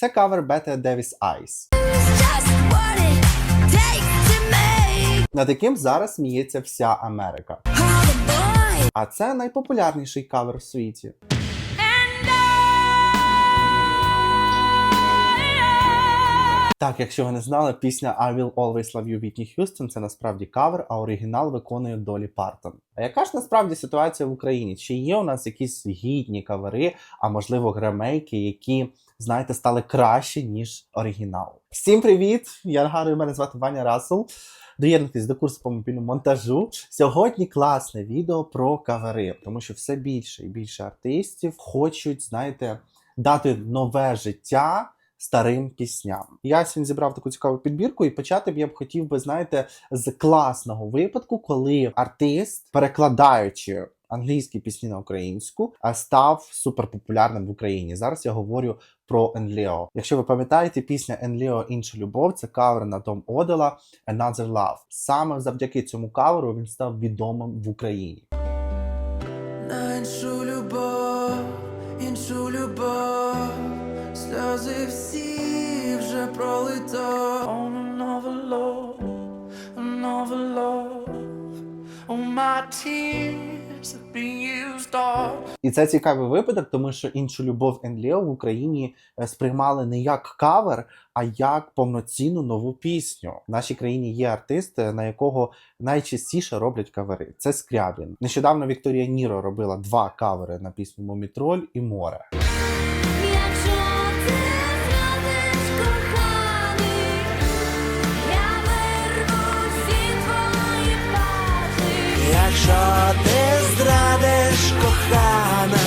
Це кавер Бета Девіс Айс. Над яким зараз сміється вся Америка. А це найпопулярніший кавер в світі. Так, якщо ви не знали, пісня I Will Always Love You Whitney Houston це насправді кавер, а оригінал виконує Долі Партон. А яка ж насправді ситуація в Україні? Чи є у нас якісь гідні кавери, а можливо гремейки, які, знаєте, стали краще, ніж оригінал? Всім привіт! Я нагадую, мене звати Ваня Рассел. Доєднуйтесь до курсу по мобільному монтажу. Сьогодні класне відео про кавери, тому що все більше і більше артистів хочуть, знаєте, дати нове життя старим пісням. Я сьогодні зібрав таку цікаву підбірку, і почати б я б хотів би, знаєте, з класного випадку, коли артист, перекладаючи англійські пісні на українську, а став суперпопулярним в Україні. Зараз я говорю про Енліо. Якщо ви пам'ятаєте, пісня Енліо Інша любов це кавер на Том Одела Another Love. Саме завдяки цьому каверу він став відомим в Україні. І це цікавий випадок, тому що іншу любов Енліо в Україні е, сприймали не як кавер, а як повноцінну нову пісню. В нашій країні є артист, е, на якого найчастіше роблять кавери. Це Скрябін. Нещодавно Вікторія Ніро робила два кавери на пісню Мумітроль і море. Якщо ти Якщо ти зрадиш кохана,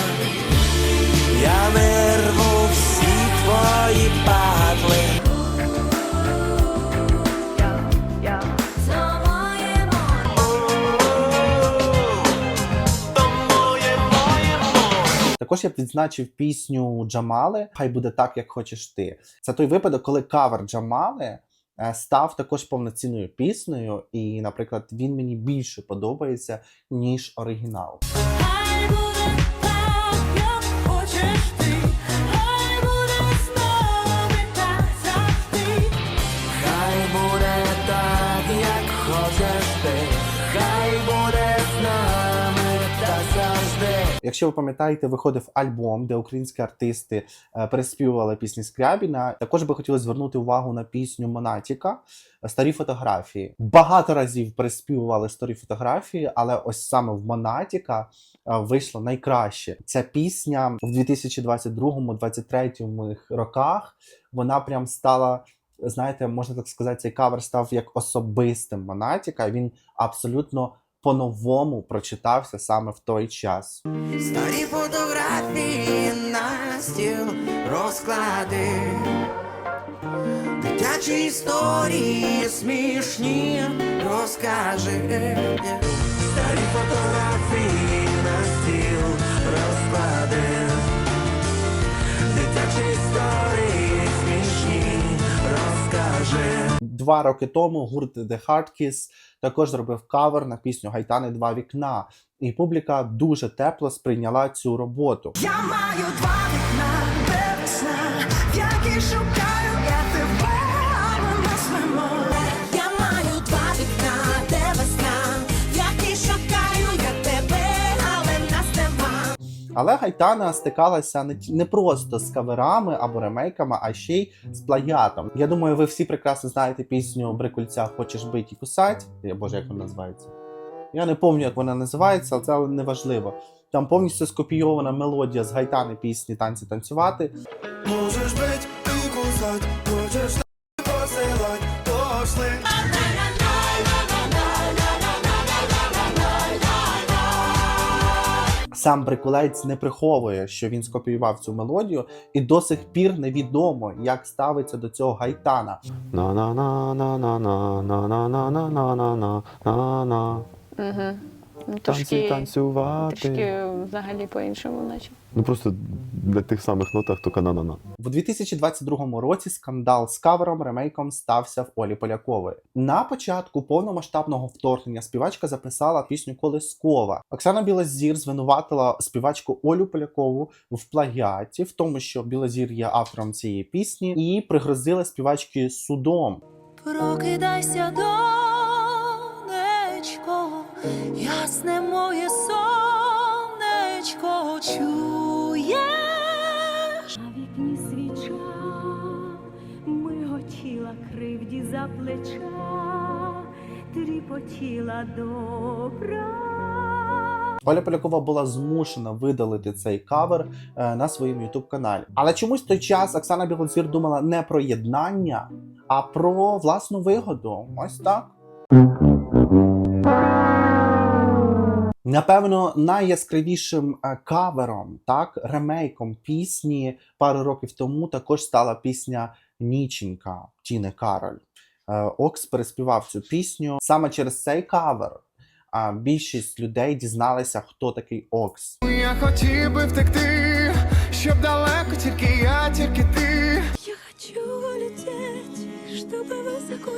я вирву всі твої патли. Також я б відзначив пісню Джамали Хай буде так, як хочеш ти. Це той випадок, коли кавер Джамали став також повноцінною піснею, і, наприклад, він мені більше подобається, ніж оригінал. Хай буде так, як хочеш Якщо ви пам'ятаєте, виходив альбом, де українські артисти е, переспівували пісні Скрябіна. Також би хотіли звернути увагу на пісню Монатіка Старі фотографії. Багато разів переспівували старі фотографії, але ось саме в Монатіка е, вийшло найкраще. Ця пісня в 2022-2023 роках вона прям стала. Знаєте, можна так сказати, цей кавер став як особистим Монатіка. Він абсолютно по-новому прочитався саме в той час. Старі фотографії на стіл розклади, дитячі історії смішні розкажи. Старі Два роки тому гурт The Hard Kiss також зробив кавер на пісню Гайтани Два вікна, і публіка дуже тепло сприйняла цю роботу. Я маю два вікна, де весна, в якій шукаю Але Гайтана стикалася не, не просто з каверами або ремейками, а ще й з плагіатом. Я думаю, ви всі прекрасно знаєте пісню Брикульця Хочеш бить і кусать. Я боже, як вона називається. Я не пам'ятаю, як вона називається, але це не важливо. Там повністю скопійована мелодія з гайтани пісні Танці танцювати. Можеш бить і кусать, Сам Брикулець не приховує, що він скопіював цю мелодію, і до сих пір невідомо, як ставиться до цього гайтана. На на на на на на на на на на на на на на на Ну, Танці трошки, танцювати. трішки взагалі по-іншому, наче. Ну просто на тих самих нотах, тільки на-на-на. В 2022 році скандал з кавером ремейком стався в Олі Полякової. На початку повномасштабного вторгнення співачка записала пісню Колискова. Оксана Білозір звинуватила співачку Олю Полякову в плагіаті, в тому, що Білозір є автором цієї пісні, і пригрозила співачки судом. Прокидайся, донечко, ясне моє сонечко, чуєш? На вікні свіча миготіла кривді за плеча, тріпотіла добра. Оля Полякова була змушена видалити цей кавер е, на своєму youtube каналі. Але чомусь в той час Оксана Білозір думала не про єднання, а про власну вигоду. Ось так. Напевно, найяскравішим е, кавером, так, ремейком пісні пару років тому також стала пісня Ніченька Тіни Кароль. Е, Окс переспівав цю пісню саме через цей кавер. А більшість людей дізналися, хто такий Окс. Я хотів би втекти, щоб далеко тільки я, тільки ти. Я хочу улететь, чтобы высоко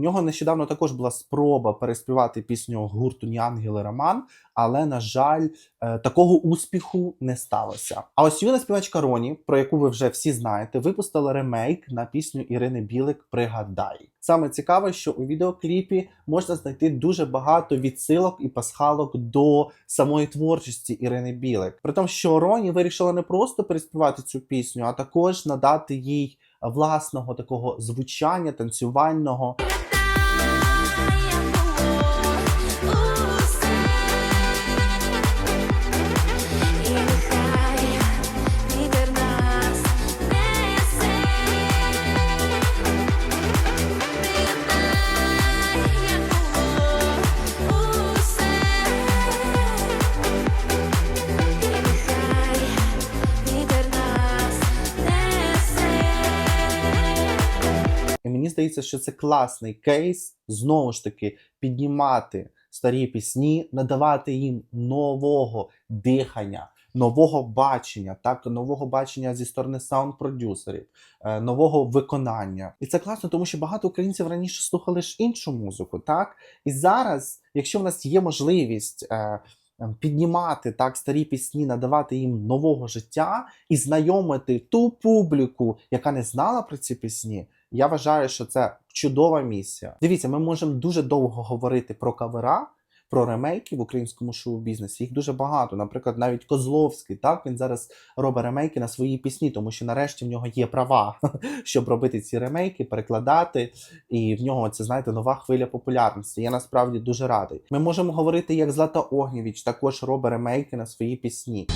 нього нещодавно також була спроба переспівати пісню гурту «Ні ангели Роман, але, на жаль, е, такого успіху не сталося. А ось юна співачка Роні, про яку ви вже всі знаєте, випустила ремейк на пісню Ірини Білик Пригадай. Саме цікаве, що у відеокліпі можна знайти дуже багато відсилок і пасхалок до самої творчості Ірини Білик. При тому, що Роні вирішила не просто переспівати цю пісню, а також надати їй власного такого звучання танцювального. Здається, що це класний кейс знову ж таки піднімати старі пісні, надавати їм нового дихання, нового бачення, так нового бачення зі сторони саунд-продюсерів, е, нового виконання. І це класно, тому що багато українців раніше слухали ж іншу музику, так і зараз, якщо в нас є можливість. Е, ем, Піднімати так старі пісні, надавати їм нового життя і знайомити ту публіку, яка не знала про ці пісні, я вважаю, що це чудова місія. Дивіться, ми можемо дуже довго говорити про кавера, про ремейки в українському шоу-бізнесі. Їх дуже багато. Наприклад, навіть Козловський, так він зараз робить ремейки на свої пісні, тому що нарешті в нього є права, щоб робити ці ремейки, перекладати. І в нього це знаєте нова хвиля популярності. Я насправді дуже радий. Ми можемо говорити, як Злата Огнєвіч також робить ремейки на свої пісні.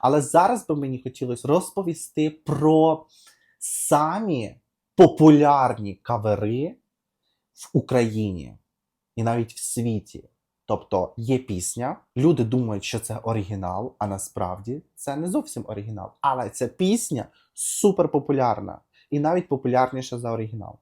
Але зараз би мені хотілося розповісти про самі популярні кавери в Україні і навіть в світі. Тобто є пісня, люди думають, що це оригінал, а насправді це не зовсім оригінал. Але ця пісня супер популярна і навіть популярніша за оригінал.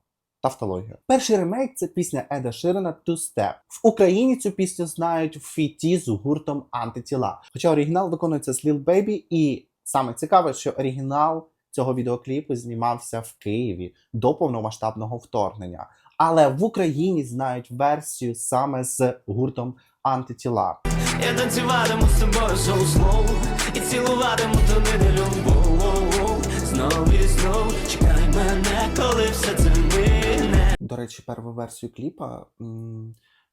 Тавтологія. Перший ремейк це пісня Еда Ширена Two Step. В Україні цю пісню знають в фіті з гуртом Антитіла. Хоча оригінал виконується з Lil Baby, і саме цікаве, що оригінал цього відеокліпу знімався в Києві до повномасштабного вторгнення. Але в Україні знають версію саме з гуртом Антитіла. Я танцюватиму з тобою соу слоу І цілуватиму ту неділю воу-воу-воу Знов і знов чекай мене, коли все це мине До речі, першу версію кліпа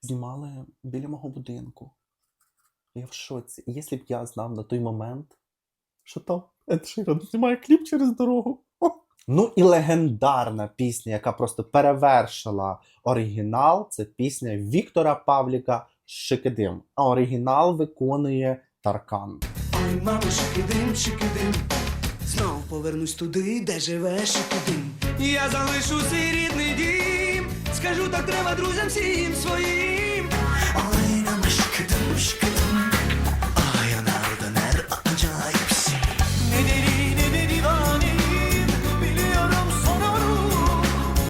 знімали біля мого будинку. Я в шоці. Якщо б я знав на той момент, що там Ед Ширан знімає кліп через дорогу. Ну і легендарна пісня, яка просто перевершила оригінал, це пісня Віктора Павліка Шикидим. А оригінал виконує Таркан. Ой, мамо, шикидим, шикидим Знов повернусь туди, де живе шикидим Я залишу свій рідний дім скажу, так треба друзям всім своїм.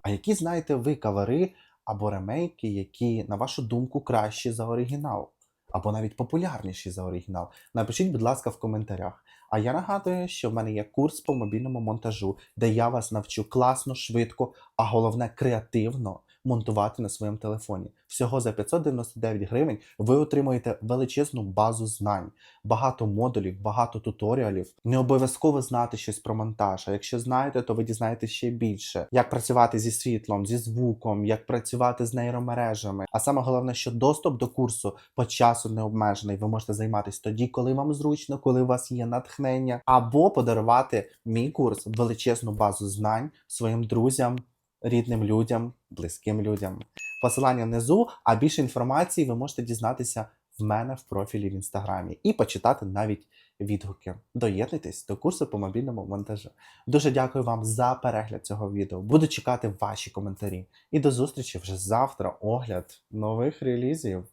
А які знаєте ви кавари або ремейки, які, на вашу думку, кращі за оригінал? Або навіть популярніші за оригінал. Напишіть, будь ласка, в коментарях. А я нагадую, що в мене є курс по мобільному монтажу, де я вас навчу класно, швидко, а головне креативно монтувати на своєму телефоні. Всього за 599 гривень ви отримуєте величезну базу знань, багато модулів, багато туторіалів. Не обов'язково знати щось про монтаж. А якщо знаєте, то ви дізнаєтесь ще більше, як працювати зі світлом, зі звуком, як працювати з нейромережами. А саме головне, що доступ до курсу по часу не обмежений. Ви можете займатися тоді, коли вам зручно, коли у вас є натхнення, або подарувати мій курс величезну базу знань своїм друзям, рідним людям, близьким людям. Посилання внизу, а більше інформації ви можете дізнатися в мене в профілі в інстаграмі і почитати навіть відгуки. Доєднуйтесь до курсу по мобільному монтажу. Дуже дякую вам за перегляд цього відео. Буду чекати ваші коментарі. І до зустрічі вже завтра. Огляд нових релізів.